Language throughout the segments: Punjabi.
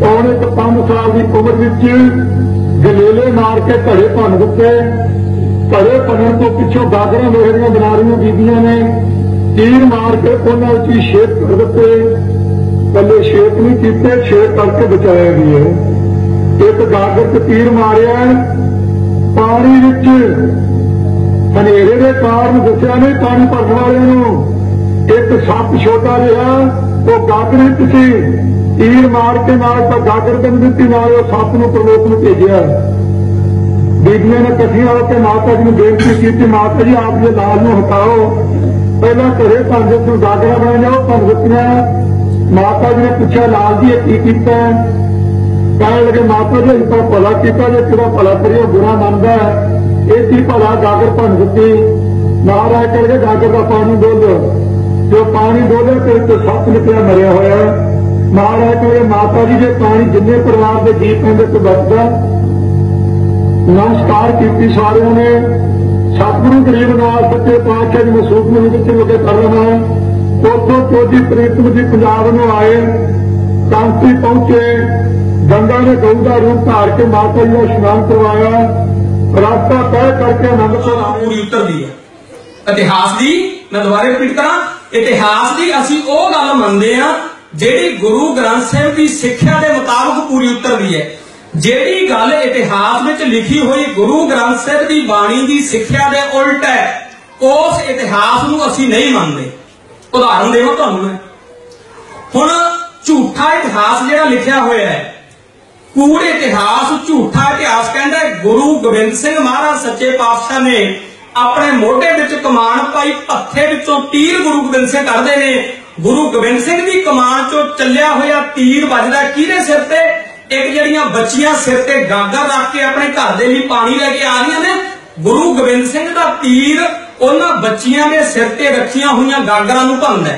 ਪੌਣੇ ਕੁ ਪੰਜ ਸਾਲ ਦੀ ਉਮਰ ਵਿੱਚ ਗਲੇਲੇ ਮਾਰ ਕੇ ਘੜੇ ਭੰਨ ਦਿੱਤੇ। ਘੜੇ ਭੰਨਣ ਤੋਂ ਪਿੱਛੋਂ ਗਾਗਰਾਂ ਲੋਹੇ ਦੀਆਂ ਬੀਬੀਆਂ ਨੇ ਤੀਰ ਮਾਰ ਕੇ ਉਹਨਾਂ ਵਿੱਚ ਛੇਦ ਕਰ ਦਿੱਤੇ। ਕੱਲੇ ਛੇਦ ਨਹੀਂ ਕੀਤੇ ਛੇਦ ਕਰਕੇ ਬਚਾਇਆ ਵੀ ਹੈ। ਇੱਕ ਗਾਗਰ ਤੇ ਤੀਰ ਮਾਰਿਆ। ਪਾਣੀ ਵਿੱਚ ਹਨੇਰੇ ਦੇ ਕਾਰਨ ਦੱਸਿਆ ਨਹੀਂ, ਪਾਣੀ ਭਰਨ ਵਾਲਿਆਂ ਨੂੰ। ਇੱਕ ਸੱਪ ਛੋਟਾ ਰਿਹਾ ਉਹ ਗਾਗਰ ਵਿੱਚ ਸੀ ਤੀਰ ਮਾਰ ਕੇ ਨਾਲ ਤਾਂ ਗਾਗਰ ਬਣ ਦਿੱਤੀ ਨਾਲ ਉਹ ਸੱਪ ਨੂੰ ਪ੍ਰਲੋਕ ਨੂੰ ਭੇਜਿਆ। ਬੀਬੀਆਂ ਨੇ ਇਕੱਠੀਆਂ ਹੋ ਕੇ ਮਾਤਾ ਜੀ ਨੂੰ ਬੇਨਤੀ ਕੀਤੀ, ਮਾਤਾ ਜੀ, ਆਪ ਦੇ ਲਾਲ ਨੂੰ ਹਟਾਓ। ਪਹਿਲਾਂ ਘਰੇ ਪੰਜ ਤੋਂ ਗਾਗਰਾ ਬਣ ਜਾਓ, ਪੰਜ ਮਾਤਾ ਜੀ ਨੇ ਪੁੱਛਿਆ, ਲਾਲ ਜੀ, ਇਹ ਕੀ ਕੀਤਾ ਕਹਿਣ ਲੱਗੇ, ਮਾਤਾ ਜੀ ਅਸੀਂ ਤਾਂ ਭਲਾ ਕੀਤਾ ਜੇ ਤੇਰਾ ਭਲਾ ਕਰਿਓ ਬੁਰਾ ਮੰਨਦਾ ਹੈ। ਇਹ ਕੀ ਭਲਾ ਗਾਗਰ ਭੰਨ ਦਿੱਤੀ ਮਹਾਰਾਜ ਕਰਕੇ ਗਾਗਰ ਦਾ ਪਾਣੀ ਡੋਲੋ। ਜੋ ਪਾਣੀ ਡੋਲਿਆ ਤੇ ਤੋਂ ਸੱਪ ਨਿਕਲਿਆ, ਮਰਿਆ ਹੋਇਆ ਮਹਾਰਾਜ ਕਹਿੰਦੇ ਮਾਤਾ ਜੀ ਦੇ ਪਾਣੀ ਜਿੰਨੇ ਪਰਿਵਾਰ ਦੇ ਜੀਅ ਪੈਂਦੇ ਤੋਂ ਬਚਦਾ ਨਮਸਕਾਰ ਕੀਤੀ ਸਾਰਿਆਂ ਨੇ। ਸਤਿਗੁਰੂ ਗਰੀਬ ਨਾਲ ਸੱਚੇ ਪਾਤਸ਼ਾਹ ਜੀ ਮਸੂਕ ਨੂੰ ਵਿੱਚ ਲੋਕੇ ਕਰ ਲੈਣਾ ਕੋਜੀ ਪ੍ਰੀਤਮ ਜੀ ਪੰਜਾਬ ਨੂੰ ਆਏ ਕਾਂਤੀ ਪਹੁੰਚੇ, ਗੰਗਾ ਨੇ ਗਊ ਦਾ ਰੂਪ ਧਾਰ ਕੇ ਮਾਤਾ ਜੀ ਨੂੰ ਇਸ਼ਨਾਨ ਕਰਵਾਇਆ। ਰਸਤਾ ਤੈਅ ਕਰਕੇ ਅਨੰਦਪੁਰ ਆਏ ਪੂਰੀ ਉਤਰਦੀ ਹੈ। ਇਤਿਹਾਸ ਦੀ ਮੈਂ ਦੁਬਾਰਾ ਰਿਪੀਟ ਕਰਾਂ, ਇਤਿਹਾਸ ਦੀ ਅਸੀਂ ਉਹ ਗੱਲ ਮੰਨਦੇ ਆ ਜਿਹੜੀ ਗੁਰੂ ਗ੍ਰੰਥ ਸਾਹਿਬ ਦੀ ਸਿੱਖਿਆ ਦੇ ਮੁਤਾਬਕ ਪੂਰੀ ਉਤਰਦੀ ਹੈ। ਜਿਹੜੀ ਗੱਲ ਇਤਿਹਾਸ ਵਿੱਚ ਲਿਖੀ ਹੋਈ ਗੁਰੂ ਗ੍ਰੰਥ ਸਾਹਿਬ ਦੀ ਬਾਣੀ ਦੀ ਸਿੱਖਿਆ ਦੇ ਉਲਟ ਹੈ, ਉਸ ਇਤਿਹਾਸ ਨੂੰ ਅਸੀਂ ਨਹੀਂ ਮੰਨਦੇ। ਉਦਾਹਰਨ ਦੇਵਾਂ ਤੁਹਾਨੂੰ ਮੈਂ। ਹੁਣ ਝੂਠਾ ਇਤਿਹਾਸ ਜਿਹੜਾ ਲਿਖਿਆ ਹੋਇਆ ਹੈ, ਕੂੜ ਇਤਿਹਾਸ ਝੂਠਾ ਇਤਿਹਾਸ ਕਹਿੰਦਾ ਗੁਰੂ ਗੋਬਿੰਦ ਸਿੰਘ ਮਹਾਰਾਜ ਸੱਚੇ ਪਾਤਸ਼ਾਹ ਨੇ ਆਪਣੇ ਮੋਢੇ ਵਿੱਚ ਕਮਾਨ ਪਾਈ, ਪੱਥੇ ਵਿੱਚੋਂ ਤੀਰ ਗੁਰੂ ਗੋਬਿੰਦ ਸਿੰਘ ਕੱਢਦੇ ਨੇ। ਗੁਰੂ ਗੋਬਿੰਦ ਸਿੰਘ ਦੀ ਕਮਾਨ ਚੋਂ ਚੱਲਿਆ ਹੋਇਆ ਤੀਰ ਵੱਜਦਾ ਕਿਹਦੇ ਸਿਰ ਤੇ? ਇੱਕ ਜਿਹੜੀਆਂ ਬੱਚੀਆਂ ਸਿਰ ਤੇ ਗਾਗਰ ਰੱਖ ਕੇ ਆਪਣੇ ਘਰ ਦੇ ਲਈ ਪਾਣੀ ਲੈ ਕੇ ਆ ਰਹੀਆਂ ਨੇ, ਗੁਰੂ ਗੋਬਿੰਦ ਸਿੰਘ ਦਾ ਤੀਰ ਉਹਨਾਂ ਬੱਚੀਆਂ ਦੇ ਸਿਰ ਤੇ ਰੱਖੀਆਂ ਹੋਈਆਂ ਗਾਗਰਾਂ ਨੂੰ ਭੰਨਦਾ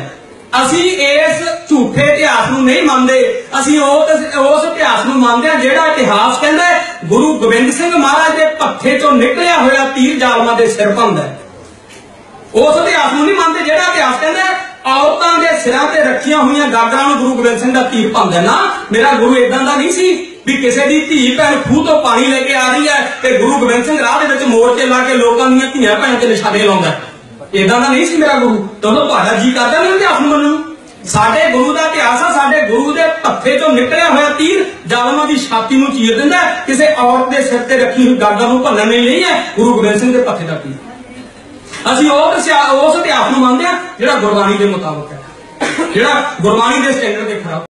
ਅਸੀਂ ਇਸ ਝੂਠੇ ਇਤਿਹਾਸ ਨੂੰ ਨਹੀਂ ਮੰਨਦੇ। ਅਸੀਂ ਉਹ ਉਸ ਇਤਿਹਾਸ ਨੂੰ ਮੰਨਦੇ ਹਾਂ ਜਿਹੜਾ ਇਤਿਹਾਸ ਕਹਿੰਦਾ ਗੁਰੂ ਗੋਬਿੰਦ ਸਿੰਘ ਮਹਾਰਾਜ ਦੇ ਪੱਥੇ ਚੋਂ ਨਿਕਲਿਆ ਹੋਇਆ ਤੀਰ ਜਾਲਮਾਂ ਦੇ ਸਿਰ ਭੰਦਾ ਉਸ ਇਤਿਹਾਸ ਨੂੰ ਨਹੀਂ ਮੰਨਦੇ, ਜਿਹੜਾ ਇਤਿਹਾਸ ਕਹਿੰਦਾ ਸਿਰਾਂ ਤੇ ਰੱਖੀਆਂ ਹੋਈਆਂ ਗਾਗਰਾਂ ਨੂੰ ਗੁਰੂ ਗੋਬਿੰਦ ਸਿੰਘ ਦਾ ਤੀਰ ਭੰਦਾ ਨਾ ਮੇਰਾ ਗੁਰੂ ਇਦਾਂ ਦਾ ਨਹੀਂ ਸੀ ਵੀ ਕਿਸੇ ਦੀ ਧੀ ਭੈਣ ਖੂਹ ਤੋਂ ਪਾਣੀ ਲੈ ਕੇ ਆ ਰਹੀ ਹੈ ਤੇ ਗੁਰੂ ਗੋਬਿੰਦ ਸਿੰਘ ਰਾਹ ਦੇ ਵਿੱਚ ਮੋਰਚੇ ਲਾ ਕੇ ਲੋਕਾਂ ਦੀਆਂ ਧੀਆਂ ਭੈਣਾਂ ਤੇ ਨਿਸ਼ਾਨੇ ਲਾਉਂਦਾ ਇਦਾਂ ਦਾ ਨਹੀਂ ਸੀ ਮੇਰਾ ਗੁਰੂ। ਤੁਹਾਨੂੰ ਤੁਹਾਡਾ ਜੀ ਕਰਦਾ ਨਾ ਇਤਿਹਾਸ ਨੂੰ ਮੰਨਣ ਸਾਡੇ ਗੁਰੂ ਦਾ ਇਤਿਹਾਸ ਆ, ਸਾਡੇ ਗੁਰੂ ਦੇ ਪੱਥੇ ਤੋਂ ਨਿਕਲਿਆ ਹੋਇਆ ਤੀਰ ਜ਼ਾਲਮਾਂ ਦੀ ਛਾਤੀ ਨੂੰ ਚੀਰ ਦਿੰਦਾ ਕਿਸੇ ਔਰਤ ਦੇ ਸਿਰ ਤੇ ਰੱਖੀ ਹੋਈ ਗਾਗਰ ਨੂੰ ਭੰਨਣ ਲਈ ਨਹੀਂ ਹੈ, ਗੁਰੂ ਗੋਬਿੰਦ ਸਿੰਘ ਦੇ ਪੱਥੇ ਦਾ ਤੀਰ। ਅਸੀਂ ਉਹ ਉਸ ਇਤਿਹਾਸ ਨੂੰ ਮੰਨਦੇ ਆ ਜਿਹੜਾ ਗੁਰਬਾਣੀ ਦੇ ਮੁਤਾਬਕ ਹੈ। ਜਿਹੜਾ ਗੁਰਬਾਣੀ ਦੇ ਸਟੈਂਡਰਡ ਦੇ ਖਰਾਬ